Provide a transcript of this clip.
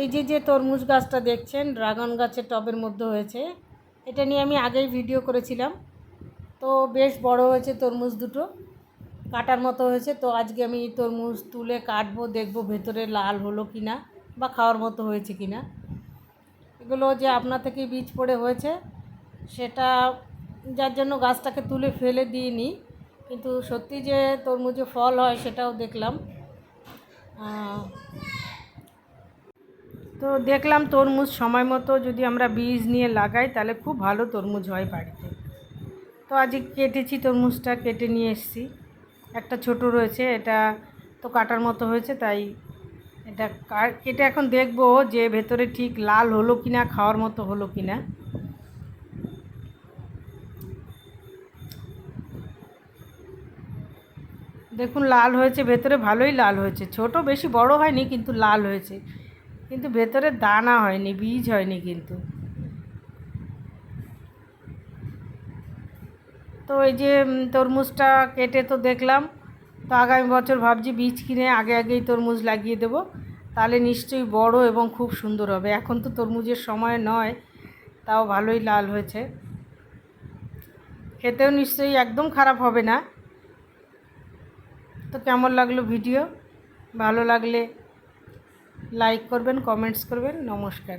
এই যে যে তরমুজ গাছটা দেখছেন, ড্রাগন গাছের টবের মধ্যে হয়েছে, এটা নিয়ে আমি আগেই ভিডিও করেছিলাম। তো বেশ বড় হয়েছে তরমুজ দুটো, কাটার মতো হয়েছে। তো আজকে আমি তরমুজ তুলে কাটবো, দেখব ভেতরে লাল হলো কি না বা খাওয়ার মতো হয়েছে কি না এগুলো যে আপনা থেকে বীজ পড়ে হয়েছে, সেটা যার জন্য গাছটাকে তুলে ফেলে দিইনি, কিন্তু সত্যি যে তরমুজে ফল হয় সেটাও দেখলাম। তো দেখলাম তরমুজ সময় মতো যদি আমরা বীজ নিয়ে লাগাই, তাহলে খুব ভালো তরমুজ হয় বাড়িতে। তো আজকে কেটেছি তরমুজটা, কেটে নিয়ে এসেছি। একটা ছোট রয়েছে, এটা তো কাটার মতো হয়েছে, তাই এটা কেটে এখন দেখব যে ভেতরে ঠিক লাল হলো কি না খাওয়ার মতো হলো কি না দেখুন, লাল হয়েছে, ভেতরে ভালোই লাল হয়েছে। ছোট বেশি বড় হয়নি, কিন্তু লাল হয়েছে। কিন্তু ভেতরে দানা হয়নি, বীজ হয়নি কিন্তু। তো এই যে তরমুজটা কেটে তো দেখলাম, তো আগামী বছর ভাবছি বীজ কিনে আগে আগেই তরমুজ লাগিয়ে দেবো। তাহলে নিশ্চয়ই বড় এবং খুব সুন্দর হবে। এখন তো তরমুজের সময় নয়, তাও ভালোই লাল হয়েছে। খেতেও নিশ্চয়ই একদম খারাপ হবে না। তো কেমন লাগল ভিডিও? ভালো লাগলে লাইক করবেন কমেন্টস করবেন নমস্কার।